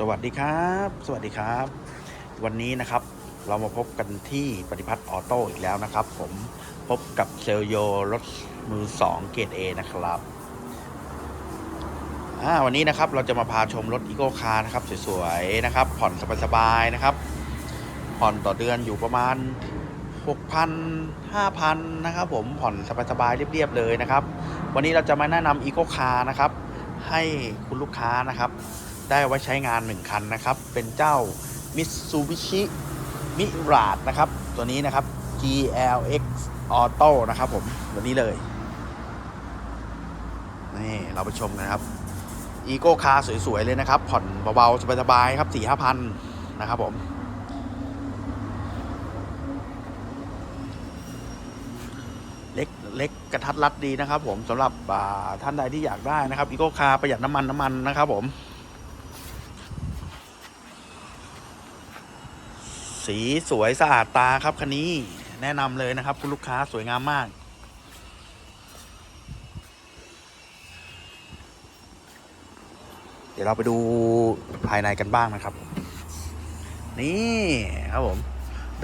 สวัสดีครับ สวัสดีครับ วันนี้นะครับเรามาพบกันที่ปฏิพัฒน์ออโต้อีกแล้วนะครับ ผมพบกับเซลโยรถมือ 2 เกรด A นะครับวันนี้นะครับเราจะมาพาชมรถอีโก้คาร์นะครับ สวยๆนะครับ ผ่อนสบายๆนะครับ ผ่อนต่อเดือนอยู่ประมาณ 6,000 5,000นะครับผมผ่อนสบายๆเรียบๆเลยนะครับ วันนี้เราจะมาแนะนำอีโก้คาร์นะครับ ให้คุณลูกค้านะครับ ได้ไว้ใช้งาน 1 คันนะครับ เป็นเจ้า Mitsubishi Mirage นะครับ ตัวนี้นะครับ GLX Auto นะครับผม ตัวนี้เลย นี่ เราไปชมกันครับอีโก้คาร์สวย ๆ เลยนะครับ ผ่อนเบา ๆ สบาย ๆ ครับ4 5พันนะครับผม เล็กเล็กกระทัดรัดดีนะครับผมสำหรับท่านใดที่อยากได้นะครับอีโก้คาร์ประหยัดน้ำมันน้ำมันนะครับผม สีสวยสะอาดตาครับคันนี้แนะนำเลยนะครับ คุณลูกค้าสวยงามมาก เดี๋ยวเราไปดูภายในกันบ้างนะครับ นี่ครับผม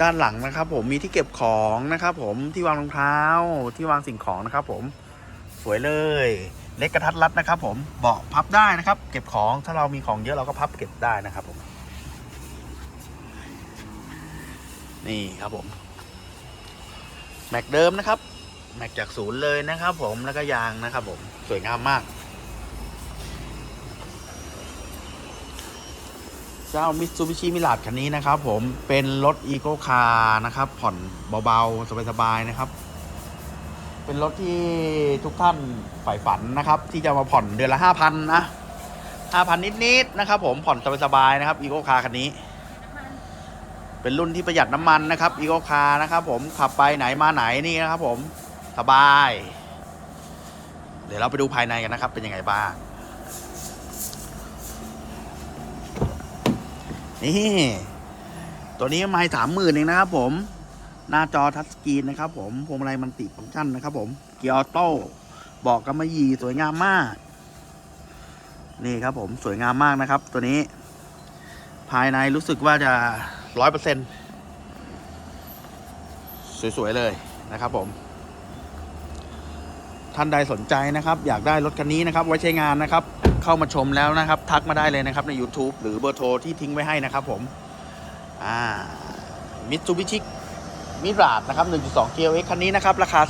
ด้านหลังนะครับ ผมมีที่เก็บของนะครับผมที่วางรองเท้าที่วางสิ่งของนะครับ ผมสวยเลยเล็กกระทัดรัดนะครับ ผมเบาะพับได้นะครับ เก็บของถ้าเรามีของเยอะเราก็พับเก็บได้นะครับผม นี่ครับผม แม็กเดิมนะครับ แม็กจากศูนย์เลยนะครับผมแล้วก็ยางนะครับผมสวยงามมาก เจ้า Mitsubishi Mirage คันนี้นะครับผมเป็นรถ Eco Car นะครับ ผ่อนเบาๆ สบายๆ นะครับ เป็นรถที่ทุกท่านใฝ่ฝันนะครับ ที่จะมาผ่อนเดือนละ5,000นนะ5,000นิดๆ นะครับผมผ่อนสบายๆ นะครับ Eco Car คันนี้ เป็นรุ่นที่ประหยัดน้ำมันนะครับ Eco Car นะครับผมขับไปไหนมาไหนนี่นะครับผมสบาย เดี๋ยวเราไปดูภายในกันนะครับ เป็นยังไงบ้างนี่ตัวนี้ไม่สามหมื่นเองนะครับผมหน้าจอทัชสกรีนนะครับผมพวงมาลัยมันติดฟังก์ชันนะครับผมเกียร์ออโต้บอกกำมะหยี่สวยงามมาก นี่ครับผมสวยงามมากนะครับ ตัวนี้ ภายในรู้สึกว่าจะ ร้อยเปอร์เซ็นต์สวย ๆ เลยนะครับผม ท่านใดสนใจนะครับ อยากได้รถคันนี้นะครับ ไว้ใช้งานนะครับ เข้ามาชมแล้วนะครับ ทักมาได้เลยนะครับใน YouTube หรือเบอร์โทรที่ทิ้งไว้ให้นะครับผมอ่ามิตซูบิชิมิราดนะครับ 1.2 GLX คันนี้นะครับ ราคา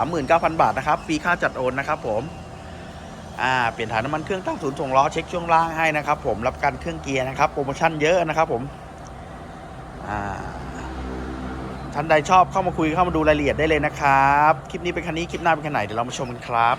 339,000 บาทนะครับฟรีค่าจัดโอนนะครับ ผมอ่าเปลี่ยนถ่ายน้ำมันเครื่องตั้งศูนย์ส่งล้อเช็คช่วงล่างให้นะครับ ผมรับการเครื่องเกียร์นะครับโปรโมชั่นเยอะนะครับ ผม ท่านใดชอบเข้ามาคุยเข้ามาดูรายละเอียดได้เลยนะครับ คลิปนี้เป็นคันนี้คลิปหน้าเป็นคันไหนเดี๋ยวเรามาชมกันครับ